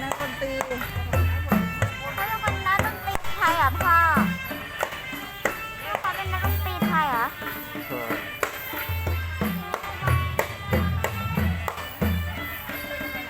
na konti.